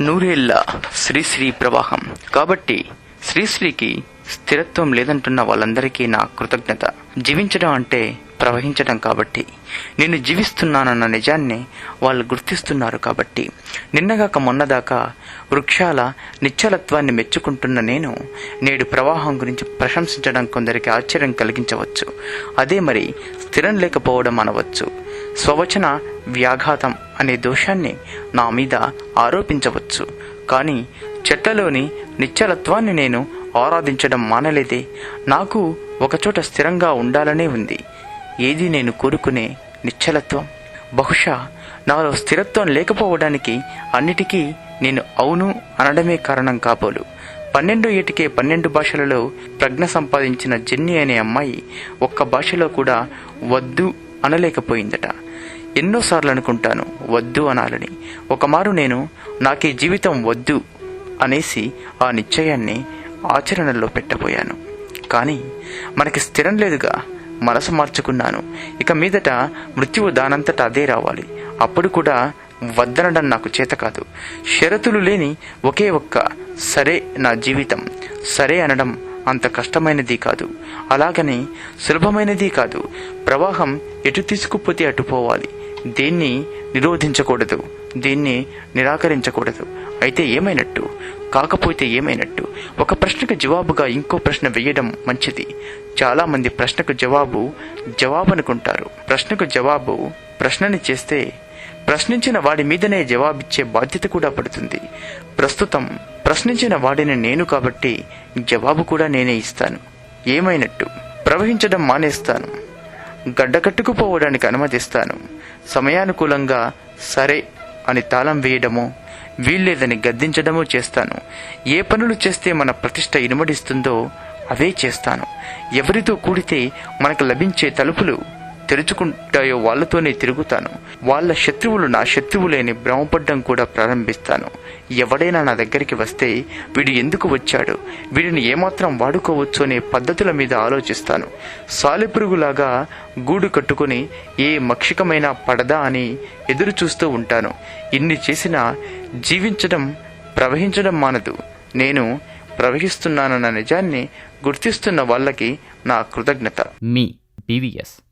నూరేళ్ళ శ్రీశ్రీ ప్రవాహం. కాబట్టి శ్రీశ్రీకి స్థిరత్వం లేదంటున్న వాళ్ళందరికీ నా కృతజ్ఞత. జీవించడం అంటే ప్రవహించడం కాబట్టి. నేను జీవిస్తున్నానన్న నిజాన్ని వాళ్ళు గుర్తిస్తున్నారు కాబట్టి. నిన్నగాక మొన్నదాకా వృక్షాల నిశ్చలత్వాన్ని మెచ్చుకుంటున్న నేను నేడు ప్రవాహం గురించి ప్రశంసించడం కొందరికి ఆశ్చర్యం కలిగించవచ్చు. అదే మరి స్థిరం లేకపోవడం అనవచ్చు. స్వవచన వ్యాఘాతం అనే దోషాన్ని నా మీద ఆరోపించవచ్చు. కానీ చెట్లలోని నిశ్చలత్వాన్ని నేను ఆరాధించడం మానలేదే. నాకు ఒకచోట స్థిరంగా ఉండాలనే ఉంది. ఏది నేను కోరుకునే నిశ్చలత్వం? బహుశా నాలో స్థిరత్వం లేకపోవడానికి అన్నిటికీ నేను అవును అనడమే కారణం కాబోలు. పన్నెండు ఏటికే పన్నెండు భాషలలో ప్రజ్ఞ సంపాదించిన జెన్నీ అనే అమ్మాయి ఒక్క భాషలో కూడా వద్దు అనలేకపోయిందట. ఎన్నోసార్లు అనుకుంటాను వద్దు అనాలని. ఒకమారు నేను నాకే జీవితం వద్దు అనేసి ఆ నిశ్చయాన్ని ఆచరణలో పెట్టబోయాను. కానీ మనకి స్థిరం లేదుగా మనసు మార్చుకున్నాను. ఇక మీదట మృత్యువు దానంతట అదే రావాలి. అప్పుడు కూడా వద్దనడం నాకు చేత కాదు. షరతులు లేని ఒకే ఒక్క సరే నా జీవితం సరే అనడం అంత కష్టమైనది కాదు. అలాగని సులభమైనది కాదు. ప్రవాహం ఎటు తీసుకుపోతే అటు పోవాలి. నిరోధించకూడదు. దీన్ని నిరాకరించకూడదు. అయితే ఏమైనట్టు? కాకపోతే ఏమైనట్టు? ఒక ప్రశ్నకు జవాబుగా ఇంకో ప్రశ్న వేయడం మంచిది. చాలామంది ప్రశ్నకు జవాబు జవాబు అనుకుంటారు ప్రశ్నకు జవాబు ప్రశ్నని చేస్తే ప్రశ్నించిన వాడి మీదనే జవాబిచ్చే బాధ్యత కూడా పడుతుంది. ప్రస్తుతం ప్రశ్నించిన వాడిని నేను కాబట్టి జవాబు కూడా నేనే ఇస్తాను. ఏమైనట్టు? ప్రవహించడం మానేస్తాను. గడ్డకట్టుకుపోవడానికి అనుమతిస్తాను. సమయానుకూలంగా సరే అని తాళం వేయడము వీల్లేదని గద్దించడము చేస్తాను. ఏ పనులు చేస్తే మన ప్రతిష్ట ఇనుమడిస్తుందో అవే చేస్తాను. ఎవరితో కూడితే మనకు లభించే తలుపులు తెరుచుకుంటాయో వాళ్ళతోనే తిరుగుతాను. వాళ్ళ శత్రువులు నా శత్రువులేని భ్రమపడ్డం కూడా ప్రారంభిస్తాను. ఎవడైనా నా దగ్గరికి వస్తే వీడు ఎందుకు వచ్చాడు? వీడిని ఏమాత్రం వాడుకోవచ్చు అనే పద్ధతుల మీద ఆలోచిస్తాను. సాలెపురుగులాగా గూడు కట్టుకుని ఏ మక్షికమైనా పడదా అని ఎదురు చూస్తూ ఉంటాను. ఇన్ని చేసినా జీవించడం ప్రవహించడం మానదు. నేను ప్రవహిస్తున్నానన్న నిజాన్ని గుర్తిస్తున్న వాళ్ళకి నా కృతజ్ఞత. మీ బీవీఎస్